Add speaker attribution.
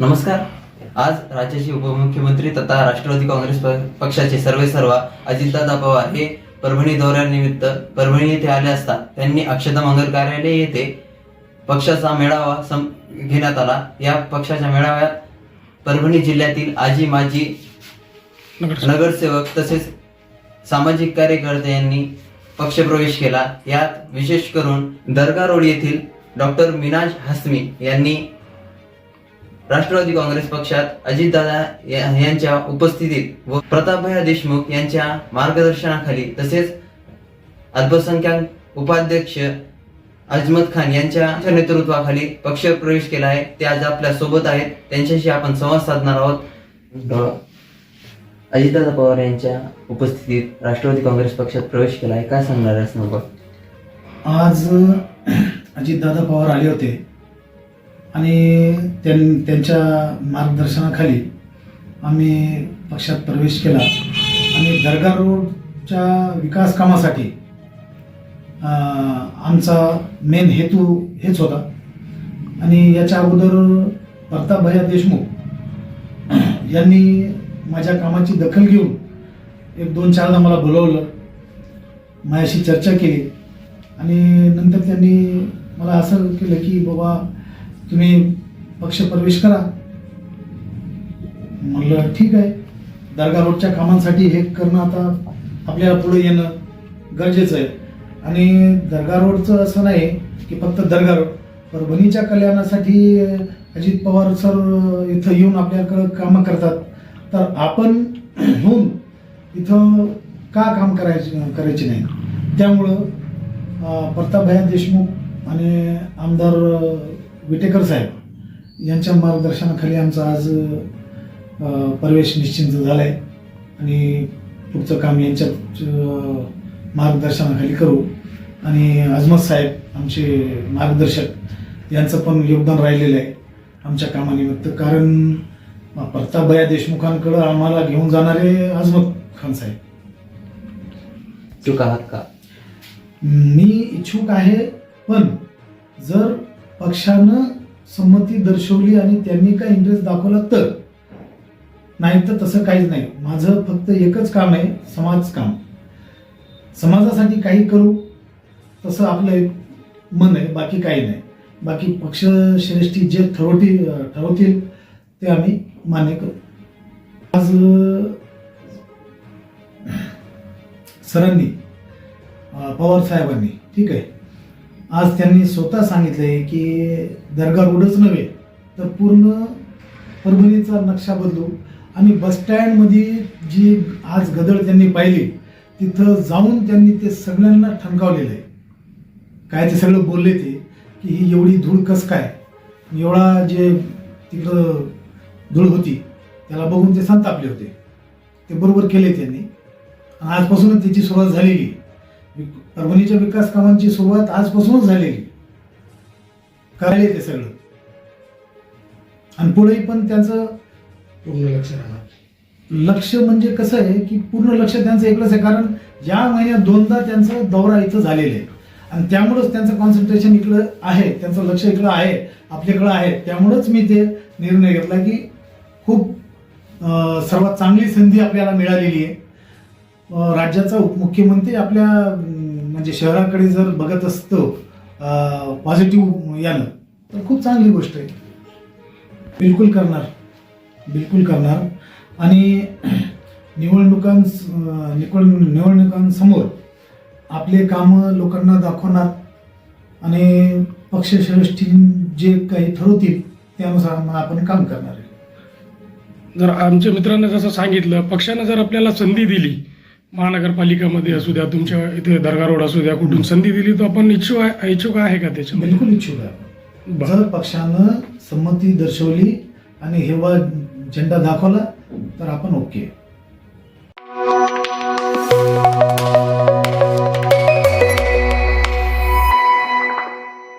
Speaker 1: नमस्कार. आज राज्याचे उपमुख्यमंत्री तथा राष्ट्रवादी काँग्रेस प- पक्षाचे सर्वे सर्वा अजितदादा पवार हे परभणी दौऱ्यानिमित्त परभणी येथे आले असता त्यांनी अक्षता मंगल कार्यालय येथे पक्षाचा मेळावा सम घेण्यात आला. या पक्षाच्या मेळाव्यात परभणी जिल्ह्यातील आजी माजी नगरसेवक तसेच सामाजिक कार्यकर्ते यांनी पक्षप्रवेश केला. यात विशेष करून दर्गा रोड येथील डॉक्टर मिनाज हसमी यांनी राष्ट्रवादी काँग्रेस पक्षात अजितदादा या- यांच्या उपस्थितीत व प्रतापभया देशमुख यांच्या मार्गदर्शनाखाली तसेच अल्पसंख्याक उपाध्यक्ष अजमत खान यांच्या नेतृत्वाखाली पक्ष प्रवेश केला आहे. ते आज आपल्यासोबत आहेत. त्यांच्याशी आपण संवाद साधणार आहोत. अजितदादा पवार यांच्या उपस्थितीत राष्ट्रवादी काँग्रेस पक्षात प्रवेश केला आहे. काय सांगणार
Speaker 2: आज अजितदादा पवार आले होते. आणि त्यां त्यांच्या मार्गदर्शनाखाली आम्ही पक्षात प्रवेश केला. आणि दर्गा रोडच्या विकास कामासाठी आमचा मेन हेतू हेच होता. आणि याच्या अगोदर प्रतापभैया देशमुख यांनी माझ्या कामाची दखल घेऊन एक दोन चारदा मला बोलवलं. माझ्याशी चर्चा केली. आणि नंतर त्यांनी मला असं केलं की बाबा तुम्ही पक्ष प्रवेश करा. म्हणलं ठीक आहे. दर्गा रोडच्या कामांसाठी हे करणं आता आपल्याला पुढे येणं गरजेचं आहे. आणि दर्गा रोडचं असं नाही की फक्त दर्गा रोड परभणीच्या कल्याणासाठी अजित पवार सर इथं येऊन आपल्याकडं कामं करतात. तर आपण होऊन इथं का काम करायचे करायचे नाही? त्यामुळं अं, देशमुख आणि आमदार विटेकर साहेब यांच्या मार्गदर्शनाखाली आमचा आज प्रवेश निश्चिंत झाला आहे आणि पुढचं काम यांच्या मार्गदर्शनाखाली करू. आणि अजमत साहेब आमचे मार्गदर्शक यांचं पण योगदान राहिलेलं आहे आमच्या कामानिमित्त. कारण प्रतापभैया देशमुखांकडं आम्हाला घेऊन जाणारे अजमत खान साहेब.
Speaker 1: चूक आहात का?
Speaker 2: मी इच्छुक आहे पण जर पक्षानं संमती दर्शवली आणि त्यांनी काय इंटरेस्ट दाखवला तर? नाही तर तसं काहीच नाही. माझं फक्त एकच काम आहे समाज काम. समाजासाठी काही करू तसं आपलं एक मन आहे बाकी काही नाही. बाकी पक्ष श्रेष्ठी जे ठरवतील ठरवतील ते आम्ही मान्य करू. आज सरांनी पवार साहेबांनी ठीक आहे? आज त्यांनी स्वतः सांगितलंय की दर्गा रोडच नव्हे तर पूर्ण परभणीचा नक्षा बदलू. आणि बसस्टँडमध्ये जी आज गदळ त्यांनी पाहिली तिथं जाऊन त्यांनी ते सगळ्यांना ठणकावलेलं आहे. काय ते सगळं बोलले ते की ही एवढी धूळ कस काय? एवढा जे तिकडं धूळ होती त्याला बघून ते संतापले होते. ते बरोबर केले त्यांनी. आणि आजपासूनच त्याची सुरुवात झालेली आहे. परभणीच्या विकास कामांची सुरुवात आजपासूनच झालेली. करायला ते सगळं. आणि पुढेही पण त्यांचं
Speaker 3: पूर्ण लक्ष राहणार.
Speaker 2: लक्ष म्हणजे कसं आहे की पूर्ण लक्ष त्यांचं इकडंच आहे. कारण या महिन्यात दोनदा त्यांचा दौरा इथं झालेला आहे. आणि त्यामुळंच त्यांचं कॉन्सन्ट्रेशन इकडं आहे. त्यांचं लक्ष इकडं आहे. आपल्याकडं आहे. त्यामुळंच मी ते निर्णय घेतला की खूप सर्वात चांगली संधी आपल्याला मिळालेली आहे. राज्याचा उपमुख्यमंत्री आपल्या म्हणजे शहराकडे जर बघत असतो पॉझिटिव्ह यानं तर खूप चांगली गोष्ट आहे. बिलकुल करणार. बिलकुल करणार. आणि निवडणुकांस निवड निवडणुकांसमोर आपले कामं लोकांना दाखवणार आणि पक्षश्रेष्ठी जे काही ठरवतील त्यानुसार मग आपण काम करणार आहे.
Speaker 3: जर आमच्या मित्रांना जसं सांगितलं पक्षानं जर आपल्याला संधी दिली महानगरपालिकामध्ये असू द्या तुमच्या इथे दर्गा रोड असू द्या कुठून संधी दिली तर आपण इच्छुक आहे इच्छुक आहे का त्याच्यामध्ये
Speaker 2: बिलकुल इच्छुक आहे.
Speaker 3: बरं.
Speaker 2: जर पक्षानं संमती दर्शवली आणि हिरवा झेंडा दाखवला तर आपण ओके